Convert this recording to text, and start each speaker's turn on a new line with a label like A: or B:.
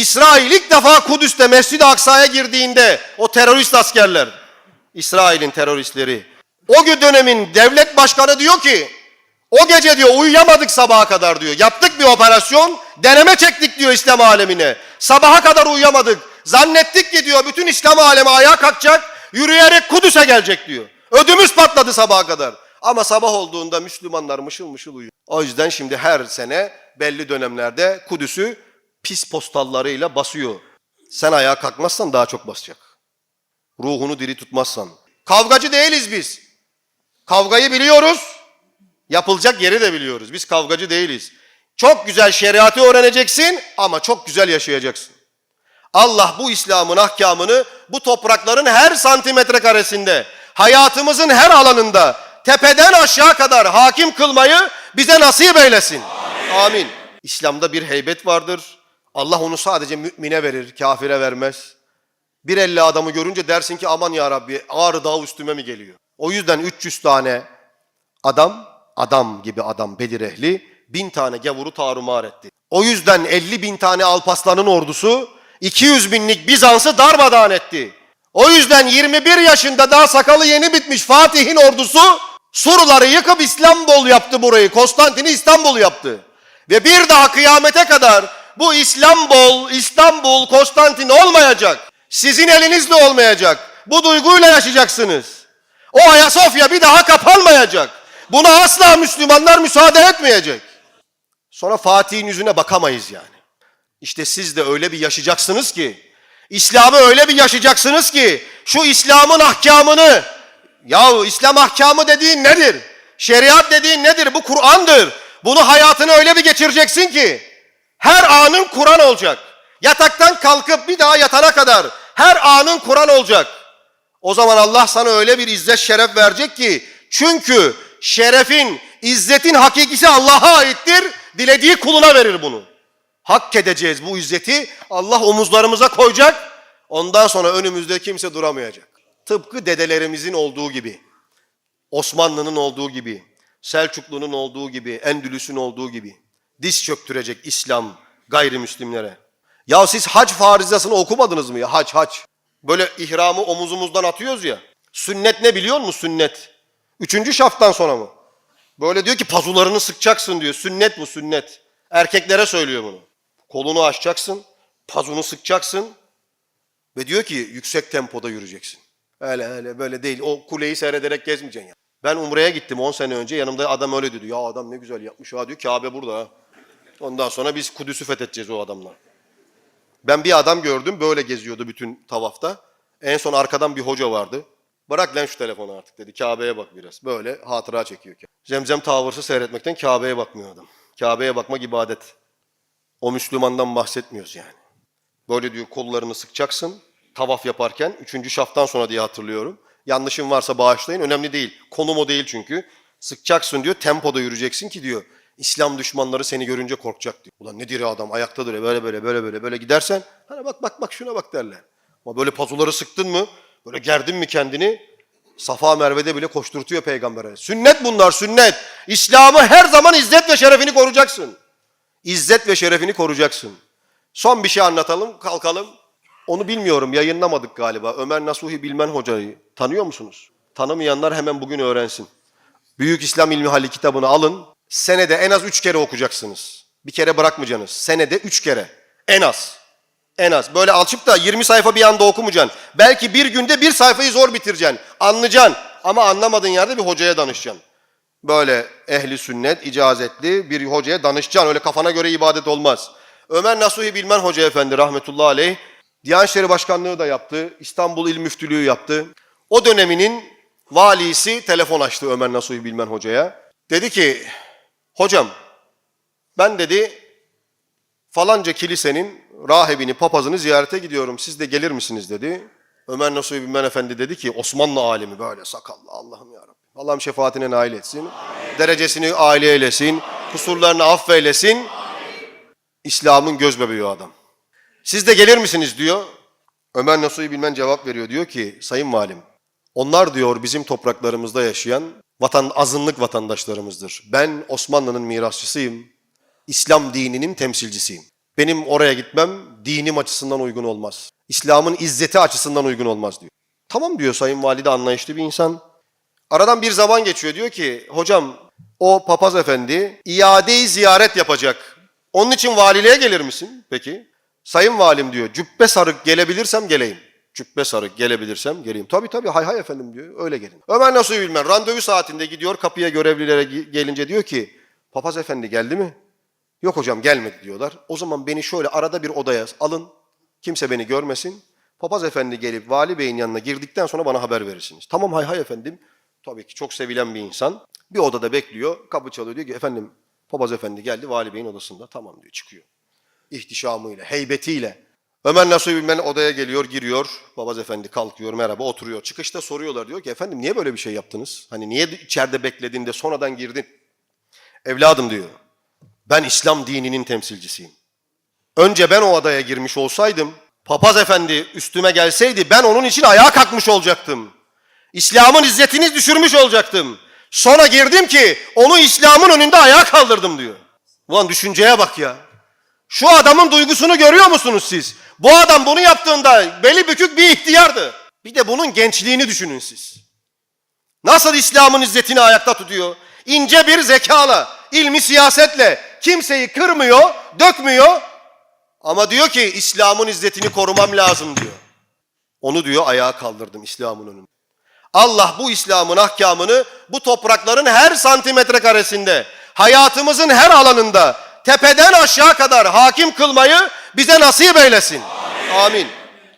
A: İsrail ilk defa Kudüs'te Mescid-i Aksa'ya girdiğinde o terörist askerler, İsrail'in teröristleri, o gün dönemin devlet başkanı diyor ki, o gece diyor uyuyamadık sabaha kadar diyor. Yaptık bir operasyon, deneme çektik diyor İslam alemine. Sabaha kadar uyuyamadık. Zannettik ki diyor bütün İslam alemi ayağa kalkacak, yürüyerek Kudüs'e gelecek diyor. Ödümüz patladı sabaha kadar. Ama sabah olduğunda Müslümanlar mışıl mışıl uyuyor. O yüzden şimdi her sene belli dönemlerde Kudüs'ü pis postallarıyla basıyor. Sen ayağa kalkmazsan daha çok basacak. Ruhunu diri tutmazsan. Kavgacı değiliz biz. Kavgayı biliyoruz. Yapılacak yeri de biliyoruz. Biz kavgacı değiliz. Çok güzel şeriatı öğreneceksin ama çok güzel yaşayacaksın. Allah bu İslam'ın ahkamını bu toprakların her santimetre karesinde, hayatımızın her alanında tepeden aşağı kadar hakim kılmayı bize nasip eylesin. Amin. İslam'da bir heybet vardır. Allah onu sadece mümine verir, kafire vermez. Bir elli adamı görünce dersin ki aman ya Rabbi ağrı dağ üstüme mi geliyor? O yüzden 300 tane adam, adam gibi adam Bedir ehli bin tane gavuru tarumar etti. O yüzden 50 bin tane Alpaslan'ın ordusu 200 binlik Bizans'ı darmadağın etti. O yüzden 21 yaşında daha sakalı yeni bitmiş Fatih'in ordusu surları yıkıp İstanbul yaptı burayı. Konstantin'i İstanbul yaptı. Ve bir daha kıyamete kadar bu İstanbul, İstanbul, Konstantin olmayacak. Sizin elinizde olmayacak. Bu duyguyla yaşayacaksınız. O Ayasofya bir daha kapanmayacak. Buna asla Müslümanlar müsaade etmeyecek. Sonra Fatih'in yüzüne bakamayız yani. İşte siz de öyle bir yaşayacaksınız ki, İslam'ı öyle bir yaşayacaksınız ki, şu İslam'ın ahkamını, yahu İslam ahkamı dediğin nedir? Şeriat dediğin nedir? Bu Kur'an'dır. Bunu hayatını öyle bir geçireceksin ki, her anın Kur'an olacak. Yataktan kalkıp bir daha yatana kadar her anın Kur'an olacak. O zaman Allah sana öyle bir izzet şeref verecek ki, çünkü şerefin, izzetin hakikisi Allah'a aittir. Dilediği kuluna verir bunu. Hak edeceğiz bu izzeti. Allah omuzlarımıza koyacak. Ondan sonra önümüzde kimse duramayacak. Tıpkı dedelerimizin olduğu gibi. Osmanlı'nın olduğu gibi. Selçuklu'nun olduğu gibi. Endülüs'ün olduğu gibi. Diz çöktürecek İslam gayrimüslimlere. Ya siz hac farizasını okumadınız mı ya? Hac hac. Böyle ihramı omuzumuzdan atıyoruz ya. Sünnet ne biliyor musun sünnet? Üçüncü şaftan sonra mı? Böyle diyor ki pazularını sıkacaksın diyor. Sünnet bu sünnet. Erkeklere söylüyor bunu. Kolunu açacaksın, pazunu sıkacaksın ve diyor ki yüksek tempoda yürüyeceksin. Öyle öyle böyle değil. O kuleyi seyrederek gezmeyeceksin ya. Ben Umre'ye gittim 10 sene önce. Yanımda adam öyle dedi. Ya adam ne güzel yapmış. Ha diyor Kabe burada ha. Ondan sonra biz Kudüs'ü fethedeceğiz o adamla. Ben bir adam gördüm böyle geziyordu bütün tavafta. En son arkadan bir hoca vardı. Bırak lan şu telefonu artık dedi. Kabe'ye bak biraz. Böyle hatıra çekiyor. Zemzem Towers'ı seyretmekten Kabe'ye bakmıyor adam. Kabe'ye bakmak ibadet. O Müslümandan bahsetmiyoruz yani. Böyle diyor kollarını sıkacaksın. Tavaf yaparken. Üçüncü şaftan sonra diye hatırlıyorum. Yanlışım varsa bağışlayın. Önemli değil. Konum o değil çünkü. Sıkacaksın diyor. Tempoda yürüyeceksin ki diyor. İslam düşmanları seni görünce korkacak diyor. Ulan ne diri adam ayaktadır ya böyle böyle böyle böyle böyle gidersen hani bak bak bak şuna bak derler. Ama böyle pazuları sıktın mı böyle gerdin mi kendini Safa Merve'de bile koşturtuyor peygambere. Sünnet bunlar sünnet. İslam'ı her zaman izzet ve şerefini koruyacaksın. İzzet ve şerefini koruyacaksın. Son bir şey anlatalım kalkalım. Onu bilmiyorum yayınlamadık galiba. Ömer Nasuhi Bilmen Hoca'yı tanıyor musunuz? Tanımayanlar hemen bugün öğrensin. Büyük İslam İlmihali kitabını alın. Senede en az üç kere okuyacaksınız. Bir kere bırakmayacaksınız. Senede üç kere. En az. En az. Böyle alçıp da 20 sayfa bir anda okumayacaksın. Belki bir günde bir sayfayı zor bitireceksin. Anlayacaksın. Ama anlamadığın yerde bir hocaya danışacaksın. Böyle ehli sünnet, icazetli bir hocaya danışacaksın. Öyle kafana göre ibadet olmaz. Ömer Nasuhi Bilmen Hoca Efendi rahmetullahi aleyh Diyanet İşleri Başkanlığı da yaptı. İstanbul İl Müftülüğü yaptı. O döneminin valisi telefon açtı Ömer Nasuhi Bilmen Hoca'ya. Dedi ki, hocam ben dedi falanca kilisenin rahibini, papazını ziyarete gidiyorum. Siz de gelir misiniz dedi. Ömer Nasuhi Bilmen Efendi dedi ki Osmanlı alimi böyle sakallı Allah'ım ya Allah'ım şefaatine nail etsin. Derecesini âli eylesin. Kusurlarını affeylesin. İslam'ın göz bebeği adam. Siz de gelir misiniz diyor. Ömer Nasuhi Bilmen cevap veriyor. Diyor ki sayın valim onlar diyor bizim topraklarımızda yaşayan vatan azınlık vatandaşlarımızdır. Ben Osmanlı'nın mirasçısıyım. İslam dininin temsilcisiyim. Benim oraya gitmem Dinim açısından uygun olmaz. İslam'ın izzeti açısından uygun olmaz diyor. Tamam diyor Sayın Valide anlayışlı bir insan. Aradan bir zaman geçiyor diyor ki hocam o papaz efendi iadeyi ziyaret yapacak. Onun için valiliğe gelir misin peki? Sayın valim diyor cübbe sarık gelebilirsem geleyim. Cübbe sarık gelebilirsem geleyim. Tabii tabii hay hay efendim diyor öyle gelin. Ömer nasıl bilmem randevu saatinde gidiyor kapıya görevlilere ge- gelince diyor ki papaz efendi geldi mi? Yok hocam gelmedi diyorlar. O zaman beni şöyle arada bir odaya alın. Kimse beni görmesin. Papaz efendi gelip vali beyin yanına girdikten sonra bana haber verirsiniz. Tamam hay hay efendim. Tabii ki çok sevilen bir insan. Bir odada bekliyor. Kapı çalıyor diyor ki efendim papaz efendi geldi vali beyin odasında. Tamam diyor çıkıyor. İhtişamıyla, heybetiyle. Ömer Nasuhi Bilmen odaya geliyor, giriyor. Papaz efendi kalkıyor, merhaba oturuyor. Çıkışta soruyorlar diyor ki efendim niye böyle bir şey yaptınız? Hani niye içeride bekledin de sonradan girdin? Evladım diyor. Ben İslam dininin temsilcisiyim. Önce ben o adaya girmiş olsaydım, papaz efendi üstüme gelseydi ben onun için ayağa kalkmış olacaktım. İslam'ın izzetini düşürmüş olacaktım. Sonra girdim ki onu İslam'ın önünde ayağa kaldırdım diyor. Ulan düşünceye bak ya. Şu adamın duygusunu görüyor musunuz siz? Bu adam bunu yaptığında beli bükük bir ihtiyardı. Bir de bunun gençliğini düşünün siz. Nasıl İslam'ın izzetini ayakta tutuyor? İnce bir zekala, ilmi siyasetle kimseyi kırmıyor, dökmüyor. Ama diyor ki İslam'ın izzetini korumam lazım diyor. Onu diyor ayağa kaldırdım İslam'ın önünde. Allah bu İslam'ın ahkamını bu toprakların her santimetre karesinde, hayatımızın her alanında tepeden aşağı kadar hakim kılmayı bize nasip eylesin. Amin.